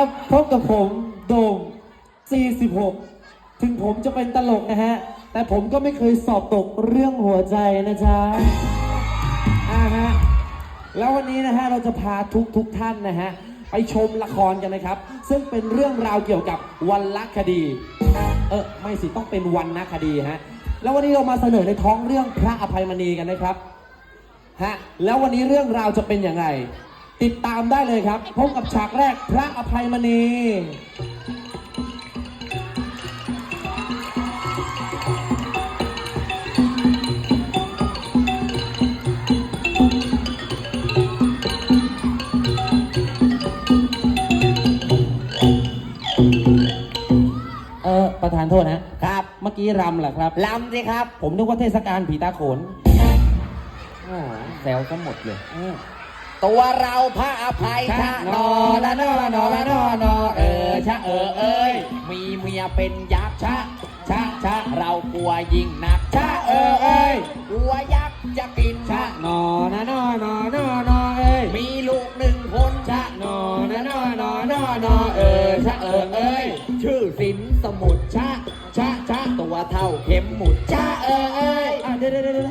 ครับพบกับผมโดม46 ถึงผมจะเป็นตลกนะฮะ แต่ผมก็ไม่เคยสอบตกเรื่องหัวใจนะจ๊ะอ่าฮะ แล้ววันนี้นะฮะเราจะพาทุกทุกท่านนะฮะ ไปชมละครกันนะครับ ซึ่งเป็นเรื่องราวเกี่ยวกับวันละคดี เออไม่สิต้องเป็นวันนะคดีฮะ แล้ววันนี้เรามาเสนอในท้องเรื่องพระอภัยมณีกันนะครับ ฮะ แล้ววันนี้เรื่องราวจะเป็นยังไง ติดตามได้เลยครับ พบกับฉากแรกพระอภัยมณีเออประธานโทษนะครับ เมื่อกี้รำเหรอครับ ลำสิครับ ผมนึกว่าเทศกาลผีตาโขนอ่าแซวก็หมดเลย ตัวเราพระอภัยชะนอละนอละนอละนอละนอเออชะเออเอ้ยมีเมียเป็นยักษ์ชะชะชะเรากลัวยิ่งหนักชะเออเอ้ยกลัวยักษ์จะกินชะนอนะนอนอนอนอเอ้ยมีลูกหนึ่งคนชะนอนะนอนอนอนอเออชะเออเอ้ยชื่อสินสมุทรชะชะชะตัวเท่าเข็มหมุดชะเออเอ้ยอะเดี๋ยวเดี๋ยวเดี๋ยว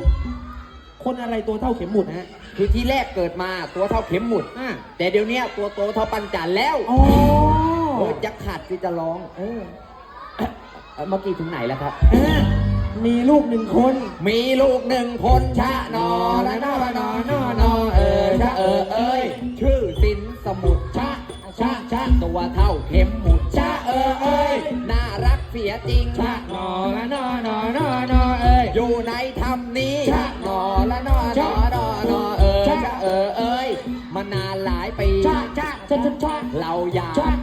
คนอะไรตัวเท่าเข็มหมุดฮะ คือที่แรกเกิดมาตัวเท่าเข็มหมุด อะแต่เดี๋ยวเนี้ยตัวโตเท่าปันจันแล้วอ๋อเออจะขาดคือจะร้อง เออเอ่อเมื่อกี้ถึงไหนแล้วครับ อะมีลูกหนึ่งคน มีลูกหนึ่งคนชะนอละนอละนอนอนอเออชะเออเอ้ยชื่อสินสมุทรชะชะชะตัวเท่าเข็มหมุดชะเออเอ้ยน่ารักเสียจริงชะนอละนอนอนอนอเอ้ยอยู่ในธรรมนี้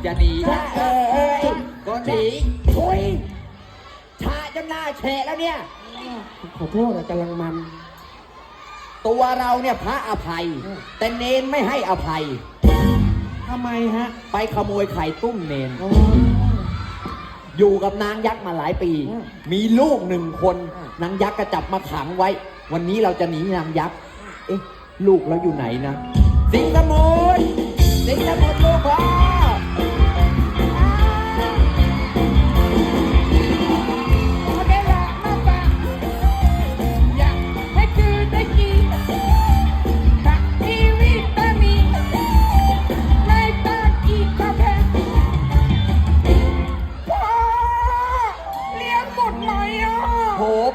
อยากจะหนีชะเออเอ้ยก็หนีทุยชาจนหน้าแฉะแล้วเนี่ย ขอโทษอะกำลังมัน ตัวเราเนี่ยพระอภัยอืมแต่เนนไม่ให้อภัย ทำไมฮะ ไปขโมยไข่ตุ้มเนน อ๋อ อยู่กับนางยักษ์มาหลายปี อืมมีลูกหนึ่งคนอืมนางยักษ์ก็จับมาขังไว้ วันนี้เราจะหนีนางยักษ์ เอ๊ะ ลูกเราอยู่ไหนนะ สิงห์สมุทรสิงห์สมุทรลูกพ่อไ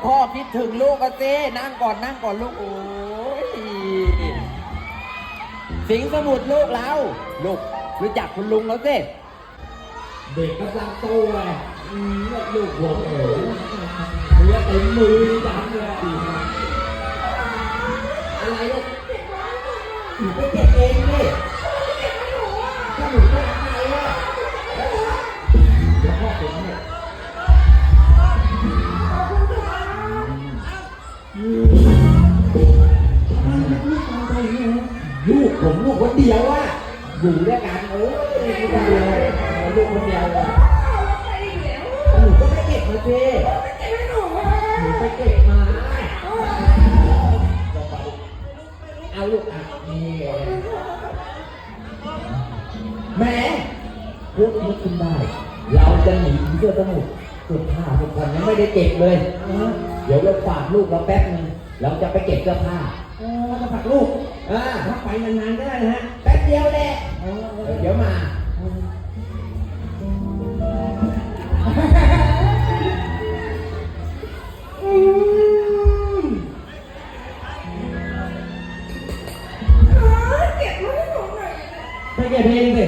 พ่อคิดถึงลูกกันสินั่งก่อนนั่งก่อนลูกโอ้ยสิงห์สมุทรลูกเราลูกรู้จักคุณลุงแล้วสิเด็กกำลังโตไงอืมเนี่ยลูกผมเอ๋ยเนื้อเต็มมือจังเลยดีมากอะไรลูกหนูไปเก็บเองดิถ้าหนู ผมลูกคนเดียวอะอยู่ด้วยกันเออลูกคนเดียวลูกคนเดียวอะหนูก็ไปเก็บมาสิหนูไปเก็บมาเอาลูกอะนี่แม่พูดนึกขึ้นได้ เราจะหนีเสื้อสมุทรสุดผ้าทุกคนยังไม่ได้เก็บเลย เดี๋ยวเราฝากลูกเราแป๊บนึงเราจะไปเก็บเสื้อผ้าโอ้กระผักลูก อ่าถ้าไปนานๆก็ได้นะฮะแป๊บเดียวแหละเออเอเอออเดี๋ยวมาไปเก็บเพลงสิ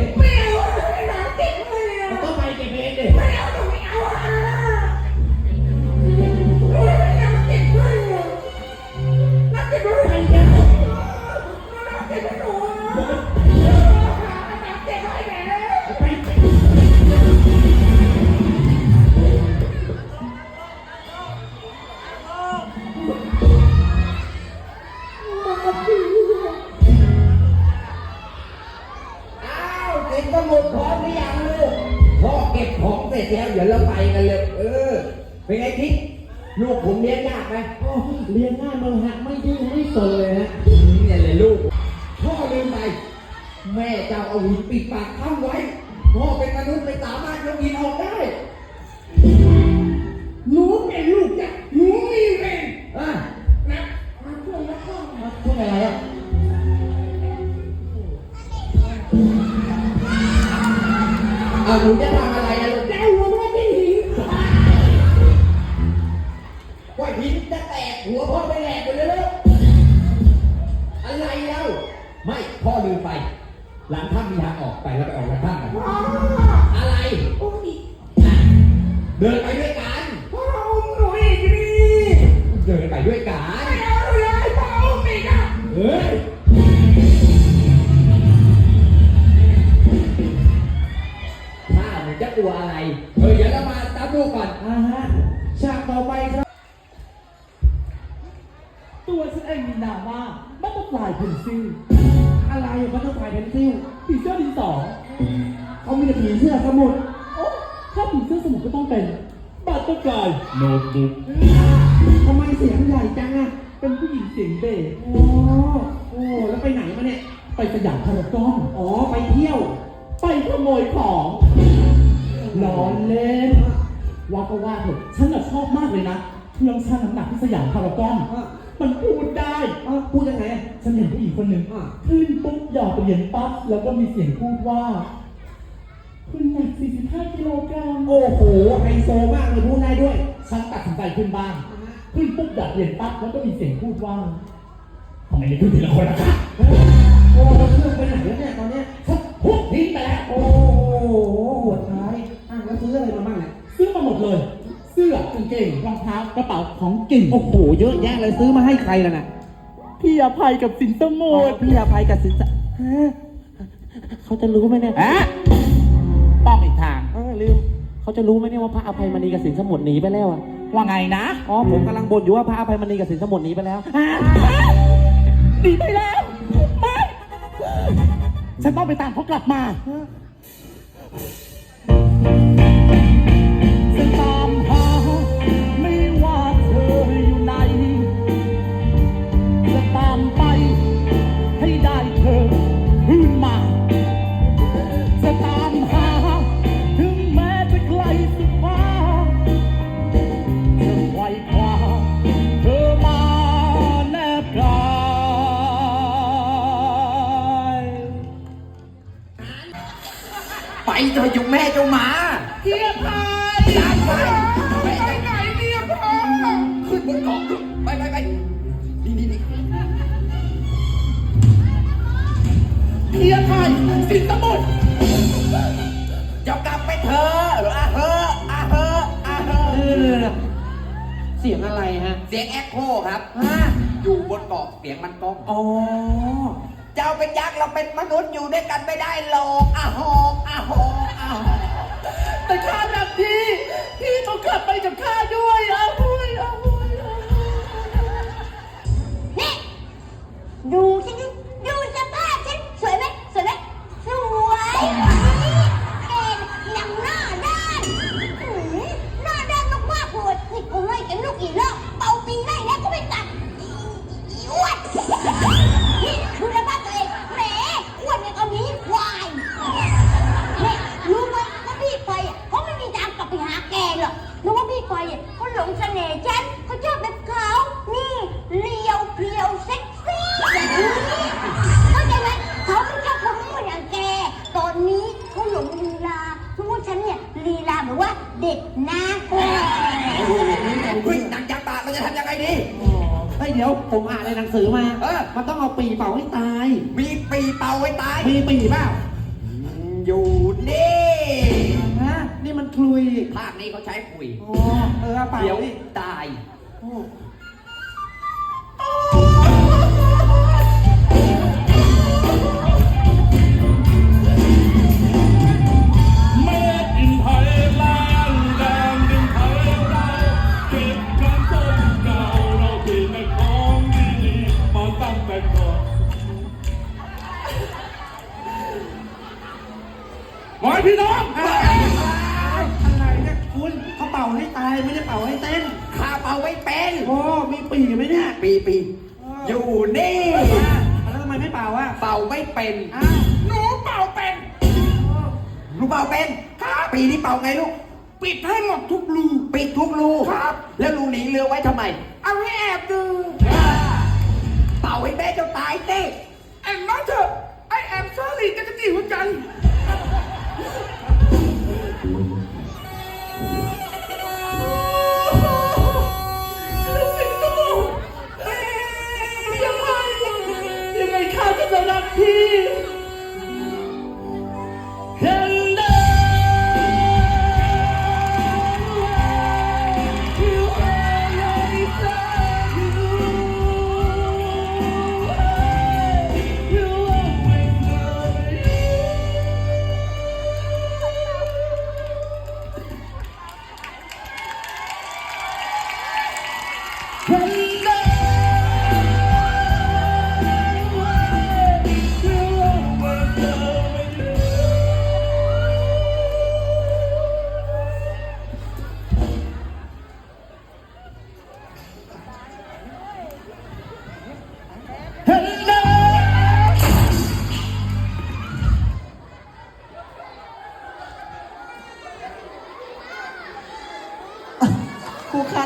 เรียนง่ายมากฮะไม่ดื้อไม่สนเลยฮะเนี่ยเลยลูก พ่อลืมไป แม่เจ้าเอาหินปิดปากค้ำไว้ พ่อเป็นมนุษย์ไม่สามารถยกหินออกได้ หนูเป็นลูกจ้ะหนูมีแรงอะนะมาช่วยแล้วก็พูดอะไรอะอะหนูจะทำอะไร ถ้าผีเสื้อสมุทรก็ต้องเป็นบัตเตอร์ฟลายโนบุ๊กทำไมเสียงใหญ่จังอะเป็นผู้หญิงเสียงเบสโอ้โอ้แล้วไปไหนมาเนี่ย ไปสยามพารากอนอ๋อ ไปเที่ยว ไปขโมยของล้อเล่นว่าก็ว่าเถอะฉันน่ะชอบมากเลยนะเครื่องชั่งน้ำหนักที่สยามพารากอนอะมันพูดได้อะพูดยังไงฉันเห็นผู้หญิงคนหนึ่งอะขึ้นปุ๊บหยอดเหรียญปั๊บแล้วก็มีเสียงพูดว่าคุณหนัก45กิ โลกรัมโอ้โหไฮโซมากเลยพูดได้ด้วย ฉันตัดสินใจขึ้นบ้าง ขึ้นปุ๊บหยอดเหรียญปั๊บแล้วก็มีเสียงพูดว่าทำไมไม่ขึ้นทีละคนล่ะคะโอ้แล้วเครื่องไปไหนแล้วเนี่ยตอนเนี้ยฉันพุกทิ้งไปแล้ว โอ้โหโหดร้ายอะแล้วซื้ออะไรมาบ้างเนี่ยซื้อมาหมดเลย เสื้อกางเกงรองเท้ากระเป๋าของกินโอ้โหเยอะแยะเลยซื้อมาให้ใครล่ะน่ะพี่อภัยกับสินสมุโอ้ทรพี่อภัยกับสินสะฮะเขาจะรู้ไหมเนี่ยอะป้องอีกทางเออ ลืม เขาจะรู้ไหมเนี่ยว่าพระอภัยมณีกับสินสมุทรหนีไปแล้วอะ ว่าไงนะอ๋อผมกำลังบ่นอยู่ว่าพระอภัยมณีกับสินสมุทรหนีไปแล้ว หนีไปแล้วไม่ฉันต้องไปตามเขากลับมา สินสมุทรเจ้ากลับไปเถอะอาเฮอะอาเฮอะอาเฮเออะอเสียงอะไรฮะ เสียงแอคโคครับอยู่บนเกาะเสียงมันก้องอ๋อ เจ้าเป็นยักษ์เราเป็นมนุษย์อยู่ด้วยกันไม่ได้หรอกอาหองอาหองอาหองแต่ข้ารักพี่ พี่ต้องกลับไปกับข้าด้วยอะพุ้ยอะพุ้ยอะนี่ดูฉันดิดูส มันต้องเอาปีเป่าให้ตาย มีปีเป่าไว้ตาย มีปีเปล่าอยู่นี่ฮะนี่มันคลุยภาคนี้เขาใช้คุยอ๋อเออเอาเป่าเดี๋ยวดิตาย โอ้ ปีปีอยู่นี่อะแล้วทำไมไม่เป่าอะเป่าไม่เป็นอ้าวหนูเป่าเป็นอลูกเป่าเป็นครับปีนี้เป่าไงลูก ปิดให้หมดทุกรูปิดทุกรูครับ แล้วรูหนีเรือไว้ทำไม เอาให้แอบดูเป่าให้แม่เจ้าตายเต้แอบน้อยเถอะไอแอบซอรี่จะกระจีหัวใจ